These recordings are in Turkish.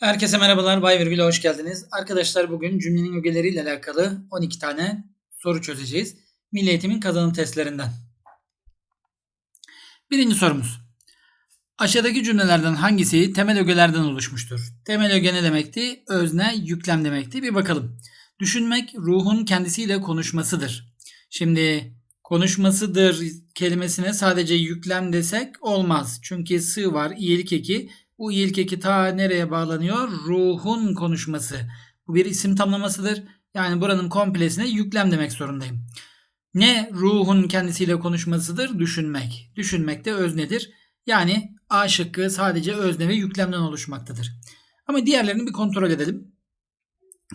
Herkese merhabalar. Bay Virgül'e hoş geldiniz. Arkadaşlar bugün cümlenin ögeleriyle alakalı 12 tane soru çözeceğiz. Milli Eğitim'in kazanım testlerinden. Birinci sorumuz. Aşağıdaki cümlelerden hangisi temel ögelerden oluşmuştur? Temel öge ne demekti? Özne, yüklem demekti. Bir bakalım. Düşünmek ruhun kendisiyle konuşmasıdır. Şimdi konuşmasıdır kelimesine sadece yüklem desek olmaz. Çünkü sı var, iyilik eki. Bu ilk eki ta nereye bağlanıyor? Ruhun konuşması. Bu bir isim tamlamasıdır. Yani buranın komplesine yüklem demek zorundayım. Ne ruhun kendisiyle konuşmasıdır? Düşünmek. Düşünmek de öznedir. Yani A şıkkı sadece özne ve yüklemden oluşmaktadır. Ama diğerlerini bir kontrol edelim.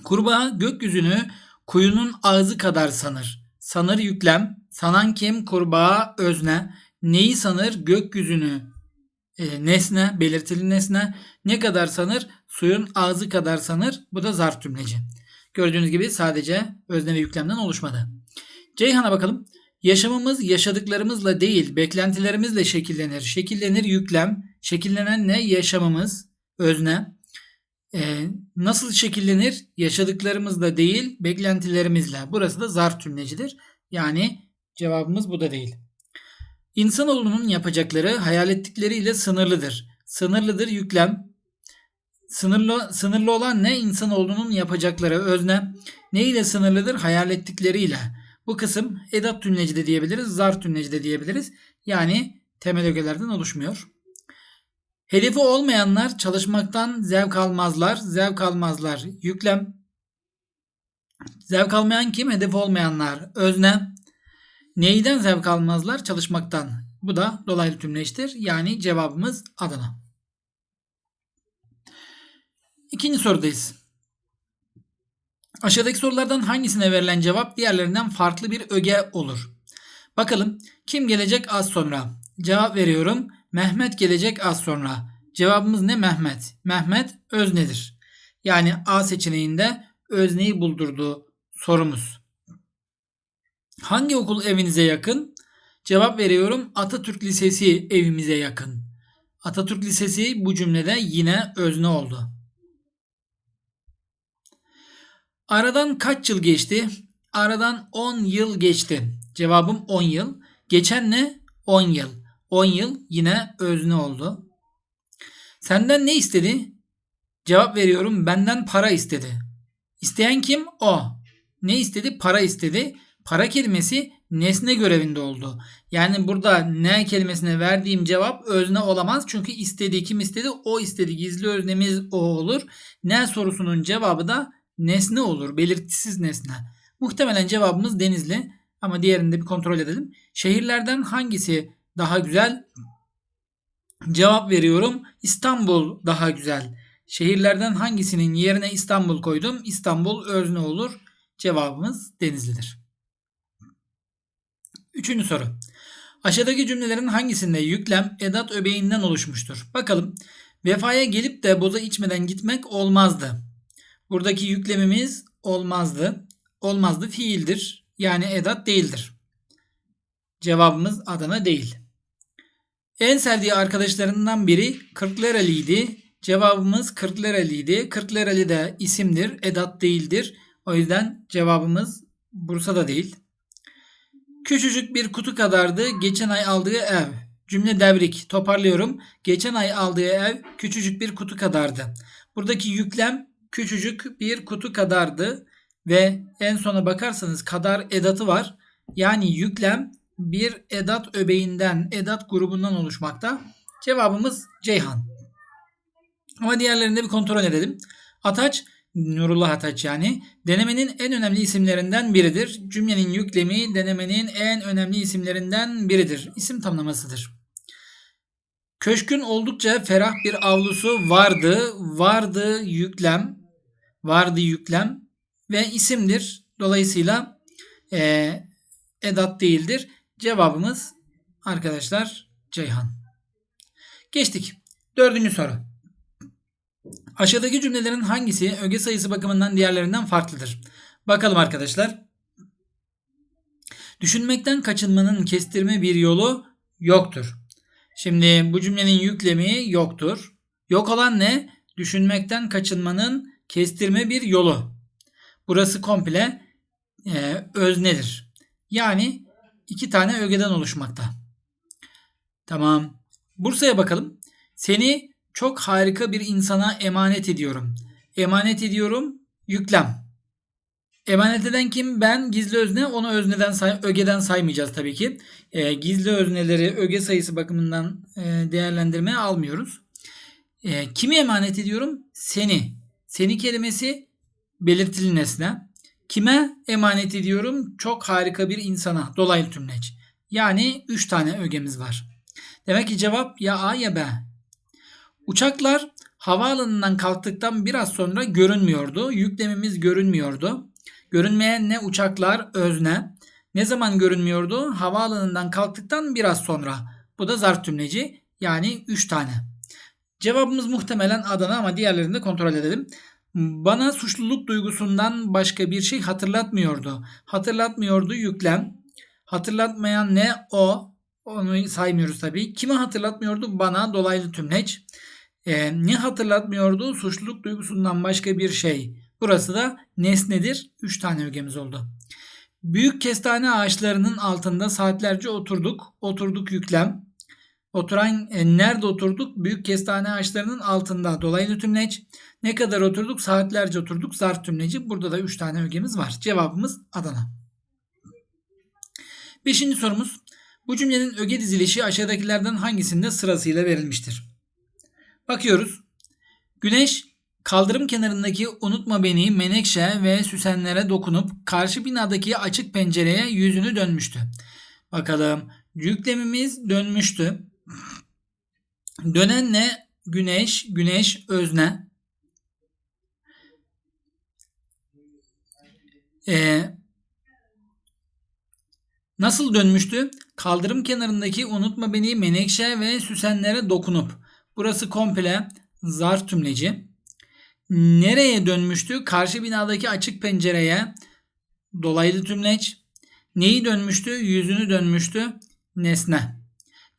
Kurbağa gökyüzünü kuyunun ağzı kadar sanır. Sanır yüklem. Sanan kim? Kurbağa özne. Neyi sanır? Gökyüzünü e, nesne, belirtili nesne ne kadar sanır? Suyun ağzı kadar sanır. Bu da zarf cümleci. Gördüğünüz gibi sadece özne ve yüklemden oluşmadı. Ceyhan'a bakalım. Yaşamımız yaşadıklarımızla değil, beklentilerimizle şekillenir. Şekillenir yüklem. Şekillenen ne? Yaşamımız, özne. Ee, nasıl şekillenir? Yaşadıklarımızla değil, beklentilerimizle. Burası da zarf cümlecidir. Yani cevabımız bu da değil. İnsanoğlunun yapacakları hayal ettikleriyle sınırlıdır. Sınırlıdır yüklem. Sınırlı, sınırlı olan ne? İnsanoğlunun yapacakları özne. Ne ile sınırlıdır? Hayal ettikleriyle. Bu kısım edat tümleci de diyebiliriz, zarf tümleci de diyebiliriz. Yani temel ögelerden oluşmuyor. Hedefi olmayanlar çalışmaktan zevk almazlar. Zevk almazlar. Yüklem. Zevk almayan kim? Hedefi olmayanlar. Özne. Neyden zevk almazlar? Çalışmaktan. Bu da dolaylı tümleçtir. Yani cevabımız Adana. İkinci sorudayız. Aşağıdaki sorulardan hangisine verilen cevap diğerlerinden farklı bir öge olur? Bakalım kim gelecek az sonra? Cevap veriyorum. Mehmet gelecek az sonra. Cevabımız ne Mehmet? Mehmet öznedir. Yani A seçeneğinde özneyi buldurduğu sorumuz. Hangi okul evinize yakın? Cevap veriyorum. Atatürk Lisesi evimize yakın. Atatürk Lisesi bu cümlede yine özne oldu. Aradan kaç yıl geçti? Aradan 10 yıl geçti. Cevabım 10 yıl. Geçen ne? 10 yıl. 10 yıl yine özne oldu. Senden ne istedi? Cevap veriyorum. Benden para istedi. İsteyen kim? O. Ne istedi? Para istedi para kelimesi nesne görevinde oldu. Yani burada ne kelimesine verdiğim cevap özne olamaz. Çünkü istediği kim istedi? O istedi. Gizli öznemiz o olur. Ne sorusunun cevabı da nesne olur. Belirtisiz nesne. Muhtemelen cevabımız Denizli. Ama diğerini de bir kontrol edelim. Şehirlerden hangisi daha güzel? Cevap veriyorum. İstanbul daha güzel. Şehirlerden hangisinin yerine İstanbul koydum? İstanbul özne olur. Cevabımız Denizli'dir. Üçüncü soru. Aşağıdaki cümlelerin hangisinde yüklem edat öbeğinden oluşmuştur? Bakalım. Vefaya gelip de boza içmeden gitmek olmazdı. Buradaki yüklemimiz olmazdı. Olmazdı fiildir. Yani edat değildir. Cevabımız Adana değil. En sevdiği arkadaşlarından biri Kırklareli'ydi. Cevabımız Kırklareli'ydi. Kırklareli de isimdir, edat değildir. O yüzden cevabımız Bursa'da değil. Küçücük bir kutu kadardı geçen ay aldığı ev. Cümle devrik. Toparlıyorum. Geçen ay aldığı ev küçücük bir kutu kadardı. Buradaki yüklem küçücük bir kutu kadardı ve en sona bakarsanız kadar edatı var. Yani yüklem bir edat öbeğinden, edat grubundan oluşmakta. Cevabımız Ceyhan. Ama diğerlerini de bir kontrol edelim. Ataç Nurullah Ataç yani. Denemenin en önemli isimlerinden biridir. Cümlenin yüklemi denemenin en önemli isimlerinden biridir. İsim tamlamasıdır. Köşkün oldukça ferah bir avlusu vardı. Vardı yüklem. Vardı yüklem. Ve isimdir. Dolayısıyla e, edat değildir. Cevabımız arkadaşlar Ceyhan. Geçtik. Dördüncü soru. Aşağıdaki cümlelerin hangisi öge sayısı bakımından diğerlerinden farklıdır? Bakalım arkadaşlar. Düşünmekten kaçınmanın kestirme bir yolu yoktur. Şimdi bu cümlenin yüklemi yoktur. Yok olan ne? düşünmekten kaçınmanın kestirme bir yolu. Burası komple e, öznedir. Yani iki tane ögeden oluşmakta. Tamam. Bursa'ya bakalım. Seni çok harika bir insana emanet ediyorum. Emanet ediyorum yüklem. Emanet eden kim? Ben gizli özne. Onu özneden say ögeden saymayacağız tabii ki. E, gizli özneleri öge sayısı bakımından e, değerlendirmeye almıyoruz. E, kimi emanet ediyorum? Seni. Seni kelimesi belirtili nesne. Kime emanet ediyorum? Çok harika bir insana. Dolaylı tümleç. Yani 3 tane ögemiz var. Demek ki cevap ya A ya B. Uçaklar havaalanından kalktıktan biraz sonra görünmüyordu. Yüklemimiz görünmüyordu. Görünmeyen ne uçaklar özne. Ne zaman görünmüyordu? Havaalanından kalktıktan biraz sonra. Bu da zarf tümleci. Yani 3 tane. Cevabımız muhtemelen Adana ama diğerlerini de kontrol edelim. Bana suçluluk duygusundan başka bir şey hatırlatmıyordu. Hatırlatmıyordu yüklem. Hatırlatmayan ne o? Onu saymıyoruz tabii. Kimi hatırlatmıyordu? Bana dolaylı tümleç. Ee, ne hatırlatmıyordu? Suçluluk duygusundan başka bir şey. Burası da nesnedir. 3 tane ögemiz oldu. Büyük kestane ağaçlarının altında saatlerce oturduk. Oturduk yüklem. Oturan e, nerede oturduk? Büyük kestane ağaçlarının altında. Dolaylı tümleç. Ne kadar oturduk? Saatlerce oturduk. Zarf tümleci. Burada da 3 tane ögemiz var. Cevabımız Adana. Beşinci sorumuz. Bu cümlenin öge dizilişi aşağıdakilerden hangisinde sırasıyla verilmiştir? Bakıyoruz. Güneş kaldırım kenarındaki unutma beni menekşe ve süsenlere dokunup karşı binadaki açık pencereye yüzünü dönmüştü. Bakalım yüklemimiz dönmüştü. Dönen ne? Güneş, güneş özne. Ee, nasıl dönmüştü? Kaldırım kenarındaki unutma beni menekşe ve süsenlere dokunup. Burası komple zarf tümleci. Nereye dönmüştü? Karşı binadaki açık pencereye dolaylı tümleç. Neyi dönmüştü? Yüzünü dönmüştü. Nesne.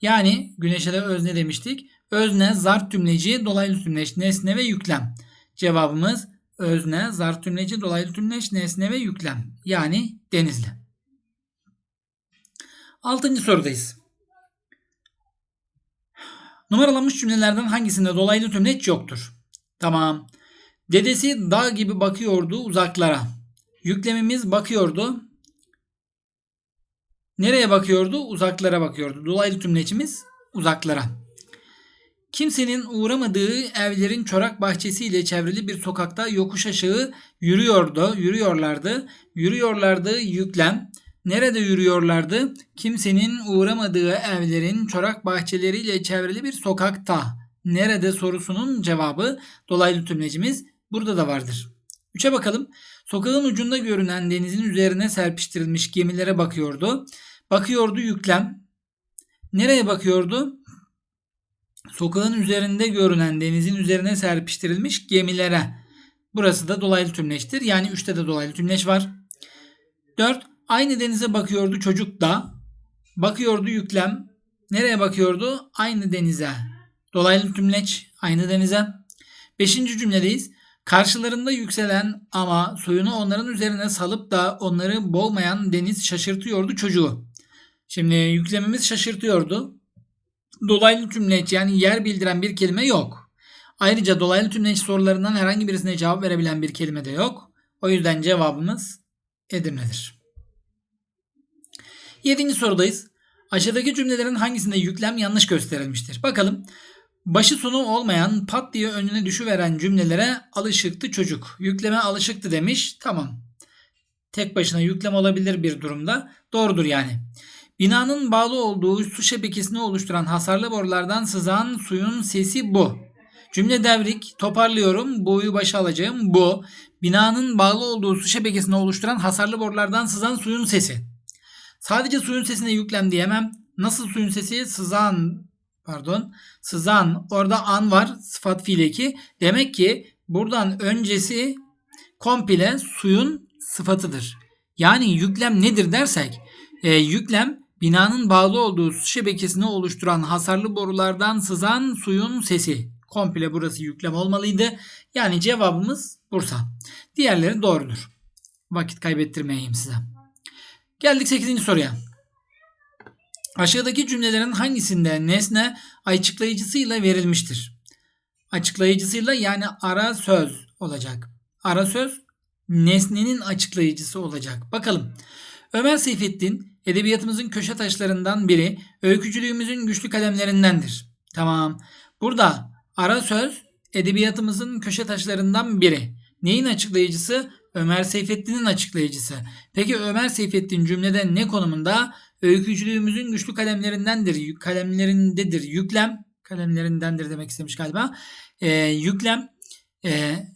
Yani güneşe de özne demiştik. Özne, zarf tümleci, dolaylı tümleç, nesne ve yüklem. Cevabımız özne, zarf tümleci, dolaylı tümleç, nesne ve yüklem. Yani denizli. Altıncı sorudayız. Numaralanmış cümlelerden hangisinde dolaylı tümleç yoktur? Tamam. Dedesi dağ gibi bakıyordu uzaklara. Yüklemimiz bakıyordu. Nereye bakıyordu? Uzaklara bakıyordu. Dolaylı tümleçimiz uzaklara. Kimsenin uğramadığı evlerin çorak bahçesiyle çevrili bir sokakta yokuş aşağı yürüyordu, yürüyorlardı. Yürüyorlardı yüklem. Nerede yürüyorlardı? Kimsenin uğramadığı evlerin çorak bahçeleriyle çevrili bir sokakta. Nerede sorusunun cevabı dolaylı tümlecimiz burada da vardır. 3'e bakalım. Sokağın ucunda görünen denizin üzerine serpiştirilmiş gemilere bakıyordu. Bakıyordu yüklem. Nereye bakıyordu? Sokağın üzerinde görünen denizin üzerine serpiştirilmiş gemilere. Burası da dolaylı tümleçtir. Yani 3'te de dolaylı tümleç var. 4. Aynı denize bakıyordu çocuk da. Bakıyordu yüklem. Nereye bakıyordu? Aynı denize. Dolaylı tümleç aynı denize. Beşinci cümledeyiz. Karşılarında yükselen ama suyunu onların üzerine salıp da onları boğmayan deniz şaşırtıyordu çocuğu. Şimdi yüklemimiz şaşırtıyordu. Dolaylı tümleç yani yer bildiren bir kelime yok. Ayrıca dolaylı tümleç sorularından herhangi birisine cevap verebilen bir kelime de yok. O yüzden cevabımız Edirne'dir. Yedinci sorudayız. Aşağıdaki cümlelerin hangisinde yüklem yanlış gösterilmiştir? Bakalım. Başı sonu olmayan pat diye önüne düşüveren cümlelere alışıktı çocuk. Yükleme alışıktı demiş. Tamam. Tek başına yüklem olabilir bir durumda. Doğrudur yani. Binanın bağlı olduğu su şebekesini oluşturan hasarlı borulardan sızan suyun sesi bu. Cümle devrik. Toparlıyorum. Bu'yu başa alacağım. Bu. Binanın bağlı olduğu su şebekesini oluşturan hasarlı borulardan sızan suyun sesi. Sadece suyun sesine yüklem diyemem. Nasıl suyun sesi? Sızan pardon. Sızan orada an var sıfat fiil. Demek ki buradan öncesi komple suyun sıfatıdır. Yani yüklem nedir dersek e, yüklem binanın bağlı olduğu su şebekesini oluşturan hasarlı borulardan sızan suyun sesi. komple burası yüklem olmalıydı. Yani cevabımız Bursa. Diğerleri doğrudur. Vakit kaybettirmeyeyim size. Geldik 8. soruya. Aşağıdaki cümlelerin hangisinde nesne açıklayıcısıyla verilmiştir? Açıklayıcısıyla yani ara söz olacak. Ara söz nesnenin açıklayıcısı olacak. Bakalım. Ömer Seyfettin edebiyatımızın köşe taşlarından biri, öykücülüğümüzün güçlü kalemlerindendir. Tamam. Burada ara söz edebiyatımızın köşe taşlarından biri. Neyin açıklayıcısı? Ömer Seyfettin'in açıklayıcısı. Peki Ömer Seyfettin cümlede ne konumunda? Öykücülüğümüzün güçlü kalemlerindendir. Kalemlerindedir. Yüklem. Kalemlerindendir demek istemiş galiba. Ee, yüklem. Ee,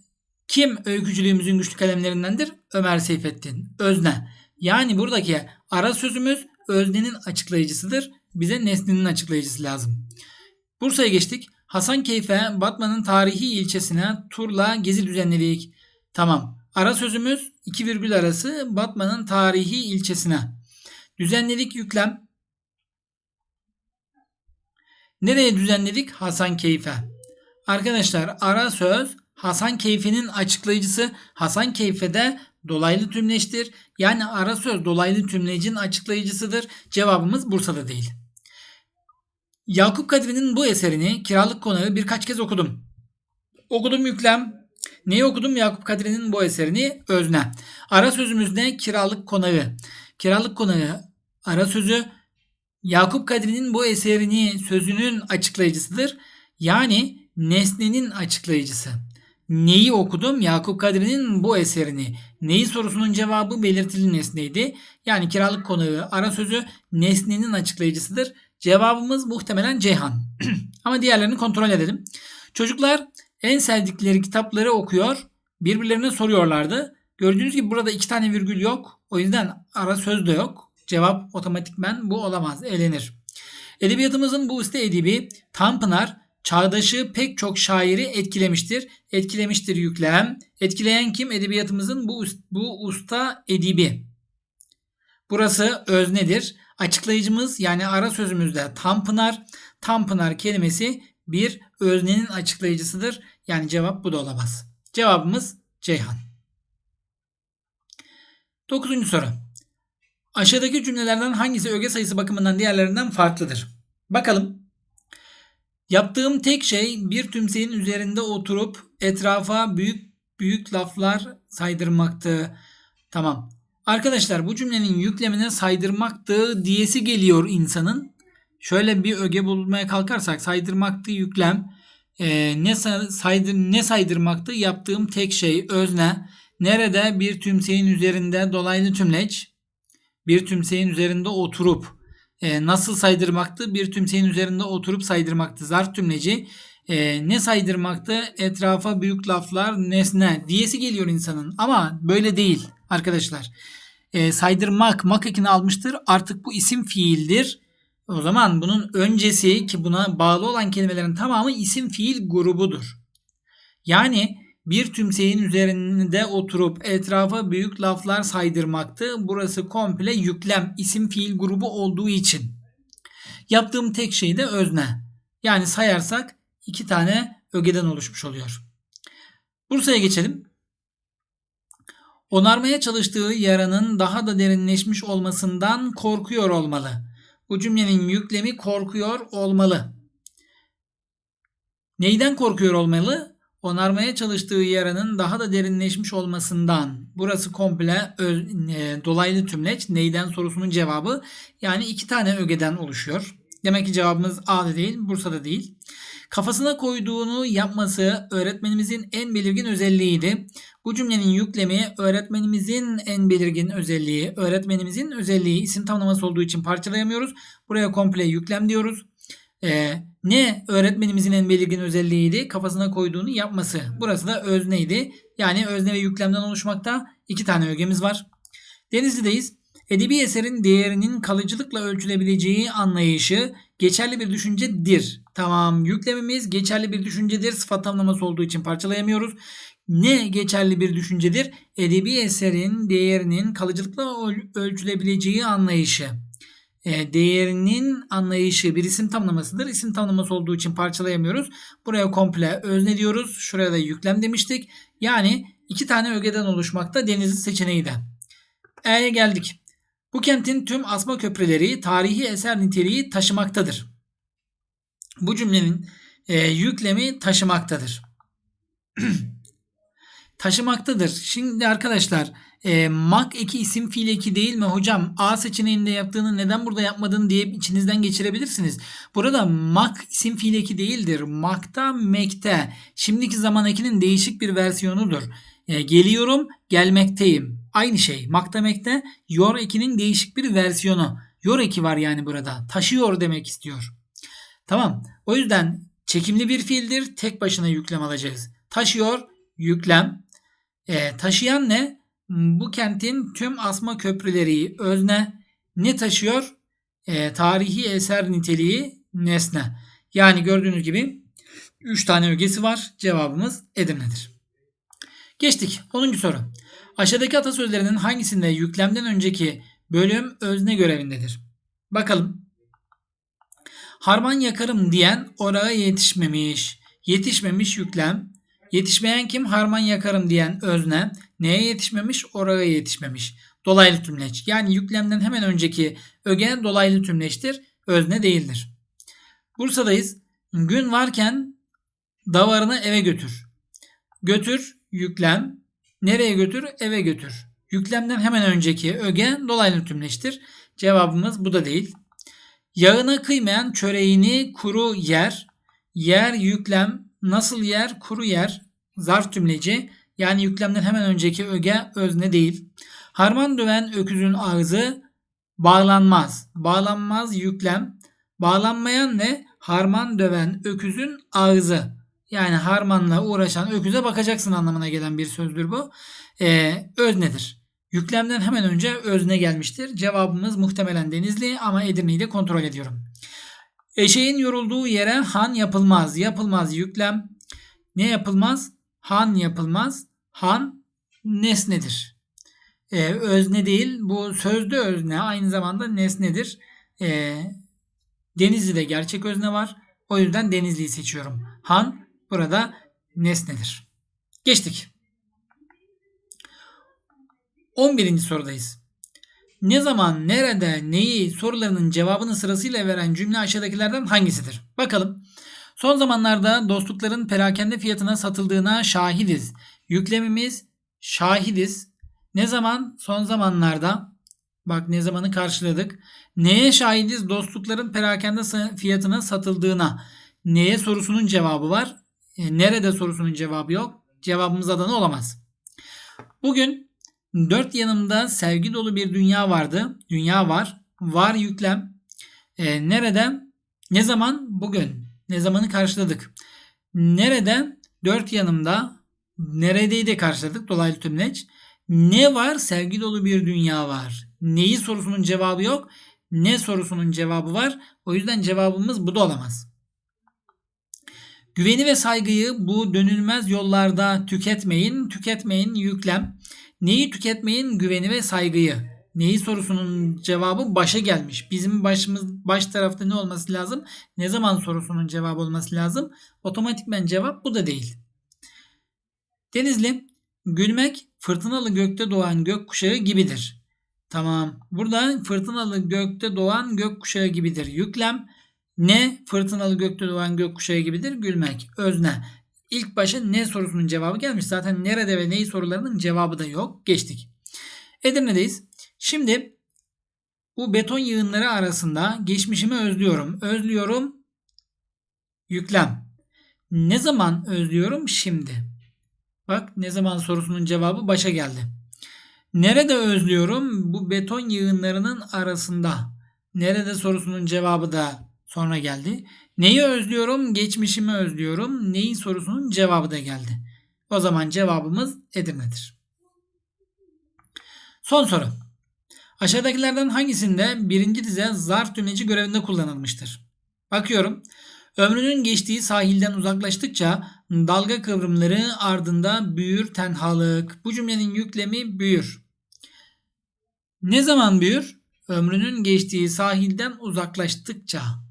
kim öykücülüğümüzün güçlü kalemlerindendir? Ömer Seyfettin. Özne. Yani buradaki ara sözümüz öznenin açıklayıcısıdır. Bize nesnenin açıklayıcısı lazım. Bursa'ya geçtik. Hasankeyf'e Batman'ın tarihi ilçesine turla gezi düzenledik. Tamam. Ara sözümüz iki virgül arası Batman'ın tarihi ilçesine. Düzenledik yüklem. Nereye düzenledik? Hasankeyf'e. Arkadaşlar ara söz Hasankeyf'in açıklayıcısı Hasankeyf'e de dolaylı tümleçtir. Yani ara söz dolaylı tümlecin açıklayıcısıdır. Cevabımız Bursa'da değil. Yakup Kadri'nin bu eserini Kiralık Konağı birkaç kez okudum. Okudum yüklem. Neyi okudum? Yakup Kadri'nin bu eserini özne. Ara sözümüz ne? Kiralık Konağı. Kiralık Konağı ara sözü Yakup Kadri'nin bu eserini sözünün açıklayıcısıdır. Yani nesnenin açıklayıcısı. Neyi okudum? Yakup Kadri'nin bu eserini. Neyi sorusunun cevabı belirtili nesneydi. Yani kiralık konağı ara sözü nesnenin açıklayıcısıdır. Cevabımız muhtemelen Ceyhan. Ama diğerlerini kontrol edelim. Çocuklar en sevdikleri kitapları okuyor. Birbirlerine soruyorlardı. Gördüğünüz gibi burada iki tane virgül yok. O yüzden ara söz de yok. Cevap otomatikmen bu olamaz. Elenir. Edebiyatımızın bu usta edibi Tanpınar çağdaşı pek çok şairi etkilemiştir. Etkilemiştir yüklem. Etkileyen kim? Edebiyatımızın bu, bu usta edibi. Burası öznedir. Açıklayıcımız yani ara sözümüzde Tanpınar. Tanpınar kelimesi bir öznenin açıklayıcısıdır. Yani cevap bu da olamaz. Cevabımız Ceyhan. Dokuzuncu soru. Aşağıdaki cümlelerden hangisi öge sayısı bakımından diğerlerinden farklıdır? Bakalım. Yaptığım tek şey bir tümseyin üzerinde oturup etrafa büyük büyük laflar saydırmaktı. Tamam. Arkadaşlar bu cümlenin yüklemine saydırmaktı diyesi geliyor insanın. Şöyle bir öge bulmaya kalkarsak saydırmaktı yüklem. Ee, ne saydır ne saydırmaktı yaptığım tek şey özne. Nerede bir tümseyin üzerinde dolaylı tümleç. Bir tümseyin üzerinde oturup e, nasıl saydırmaktı? Bir tümseyin üzerinde oturup saydırmaktı. Zarf tümleci. E, ne saydırmaktı? Etrafa büyük laflar nesne diyesi geliyor insanın. Ama böyle değil arkadaşlar. E, saydırmak mak almıştır. Artık bu isim fiildir. O zaman bunun öncesi ki buna bağlı olan kelimelerin tamamı isim fiil grubudur. Yani bir tümseyin üzerinde oturup etrafa büyük laflar saydırmaktı. Burası komple yüklem isim fiil grubu olduğu için. Yaptığım tek şey de özne. Yani sayarsak iki tane ögeden oluşmuş oluyor. Bursa'ya geçelim. Onarmaya çalıştığı yaranın daha da derinleşmiş olmasından korkuyor olmalı. Bu cümlenin yüklemi korkuyor olmalı. Neyden korkuyor olmalı? onarmaya çalıştığı yaranın daha da derinleşmiş olmasından. Burası komple ö, e, dolaylı tümleç. Neyden sorusunun cevabı. Yani iki tane ögeden oluşuyor. Demek ki cevabımız A'da değil, Bursa'da değil. Kafasına koyduğunu yapması öğretmenimizin en belirgin özelliğiydi. Bu cümlenin yüklemi öğretmenimizin en belirgin özelliği. Öğretmenimizin özelliği isim tamlaması olduğu için parçalayamıyoruz. Buraya komple yüklem diyoruz. Ee, ne öğretmenimizin en belirgin özelliğiydi? Kafasına koyduğunu yapması. Burası da özneydi. Yani özne ve yüklemden oluşmakta. iki tane ögemiz var. Denizli'deyiz. Edebi eserin değerinin kalıcılıkla ölçülebileceği anlayışı geçerli bir düşüncedir. Tamam yüklemimiz geçerli bir düşüncedir. Sıfat tamlaması olduğu için parçalayamıyoruz. Ne geçerli bir düşüncedir? Edebi eserin değerinin kalıcılıkla ölçülebileceği anlayışı. e, değerinin anlayışı bir isim tamlamasıdır. İsim tamlaması olduğu için parçalayamıyoruz. Buraya komple özne diyoruz. Şuraya da yüklem demiştik. Yani iki tane ögeden oluşmakta denizli seçeneği de. E'ye geldik. Bu kentin tüm asma köprüleri tarihi eser niteliği taşımaktadır. Bu cümlenin e, yüklemi taşımaktadır. taşımaktadır. Şimdi arkadaşlar e, mak eki isim fiil eki değil mi hocam? A seçeneğinde yaptığını neden burada yapmadın diye içinizden geçirebilirsiniz. Burada mak isim fiil eki değildir. Makta mekte. Şimdiki zaman ekinin değişik bir versiyonudur. E, geliyorum gelmekteyim. Aynı şey. Mekte yor ekinin değişik bir versiyonu. Yor eki var yani burada. Taşıyor demek istiyor. Tamam. O yüzden çekimli bir fiildir. Tek başına yüklem alacağız. Taşıyor, yüklem. E, taşıyan ne? Bu kentin tüm asma köprüleri özne. Ne taşıyor? E, tarihi eser niteliği nesne. Yani gördüğünüz gibi 3 tane ögesi var. Cevabımız Edirne'dir. Geçtik. 10. soru. Aşağıdaki atasözlerinin hangisinde yüklemden önceki bölüm özne görevindedir? Bakalım. Harman yakarım diyen oraya yetişmemiş. Yetişmemiş yüklem. Yetişmeyen kim? Harman yakarım diyen özne. Neye yetişmemiş? Oraya yetişmemiş. Dolaylı tümleç. Yani yüklemden hemen önceki öge dolaylı tümleçtir. Özne değildir. Bursa'dayız. Gün varken davarını eve götür. Götür, yüklem. Nereye götür? Eve götür. Yüklemden hemen önceki öge dolaylı tümleçtir. Cevabımız bu da değil. Yağına kıymayan çöreğini kuru yer. Yer yüklem nasıl yer? Kuru yer. Zarf tümleci. Yani yüklemden hemen önceki öge özne değil. Harman döven öküzün ağzı bağlanmaz. Bağlanmaz yüklem. Bağlanmayan ne? Harman döven öküzün ağzı. Yani harmanla uğraşan öküze bakacaksın anlamına gelen bir sözdür bu. Ee, öznedir. Yüklemden hemen önce özne gelmiştir. Cevabımız muhtemelen Denizli ama Edirne'yi de kontrol ediyorum. Eşeğin yorulduğu yere han yapılmaz. Yapılmaz yüklem. Ne yapılmaz? Han yapılmaz. Han nesnedir. Ee, özne değil. Bu sözde özne aynı zamanda nesnedir. Ee, Denizli'de gerçek özne var. O yüzden Denizli'yi seçiyorum. Han burada nesnedir. Geçtik. 11. sorudayız. Ne zaman, nerede, neyi sorularının cevabını sırasıyla veren cümle aşağıdakilerden hangisidir? Bakalım. Son zamanlarda dostlukların perakende fiyatına satıldığına şahidiz. Yüklemimiz şahidiz. Ne zaman? Son zamanlarda. Bak ne zamanı karşıladık. Neye şahidiz? Dostlukların perakende fiyatına satıldığına. Neye sorusunun cevabı var. E, nerede sorusunun cevabı yok. Cevabımız Adana olamaz. Bugün dört yanımda sevgi dolu bir dünya vardı. Dünya var. Var yüklem. E, nerede? Ne zaman? Bugün. Ne zamanı karşıladık. Nerede? Dört yanımda. Neredeyi de karşıladık. Dolaylı tümleç. Ne var? Sevgi dolu bir dünya var. Neyi sorusunun cevabı yok. Ne sorusunun cevabı var. O yüzden cevabımız bu da olamaz. Güveni ve saygıyı bu dönülmez yollarda tüketmeyin. Tüketmeyin yüklem. Neyi tüketmeyin? Güveni ve saygıyı. Neyi sorusunun cevabı başa gelmiş. Bizim başımız baş tarafta ne olması lazım? Ne zaman sorusunun cevabı olması lazım? Otomatikmen cevap bu da değil. Denizli gülmek fırtınalı gökte doğan gök kuşağı gibidir. Tamam. Burada fırtınalı gökte doğan gök kuşağı gibidir. Yüklem ne fırtınalı gökte doğan gök kuşağı gibidir? Gülmek. Özne. İlk başa ne sorusunun cevabı gelmiş. Zaten nerede ve neyi sorularının cevabı da yok. Geçtik. Edirne'deyiz. Şimdi bu beton yığınları arasında geçmişimi özlüyorum. Özlüyorum. Yüklem. Ne zaman özlüyorum? Şimdi. Bak ne zaman sorusunun cevabı başa geldi. Nerede özlüyorum? Bu beton yığınlarının arasında. Nerede sorusunun cevabı da sonra geldi. Neyi özlüyorum? Geçmişimi özlüyorum. Neyin sorusunun cevabı da geldi. O zaman cevabımız Edirne'dir. Son soru. Aşağıdakilerden hangisinde birinci dize zarf tümleci görevinde kullanılmıştır? Bakıyorum. Ömrünün geçtiği sahilden uzaklaştıkça dalga kıvrımları ardında büyür tenhalık. Bu cümlenin yüklemi büyür. Ne zaman büyür? Ömrünün geçtiği sahilden uzaklaştıkça.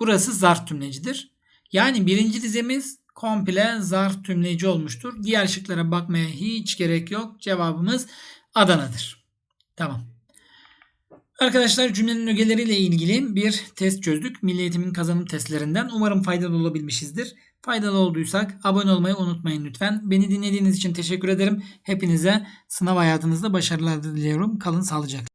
Burası zarf tümlecidir. Yani birinci dizemiz komple zarf tümleci olmuştur. Diğer şıklara bakmaya hiç gerek yok. Cevabımız Adana'dır. Tamam. Arkadaşlar cümlenin ögeleriyle ilgili bir test çözdük. Milli Eğitim'in kazanım testlerinden. Umarım faydalı olabilmişizdir. Faydalı olduysak abone olmayı unutmayın lütfen. Beni dinlediğiniz için teşekkür ederim. Hepinize sınav hayatınızda başarılar diliyorum. Kalın sağlıcakla.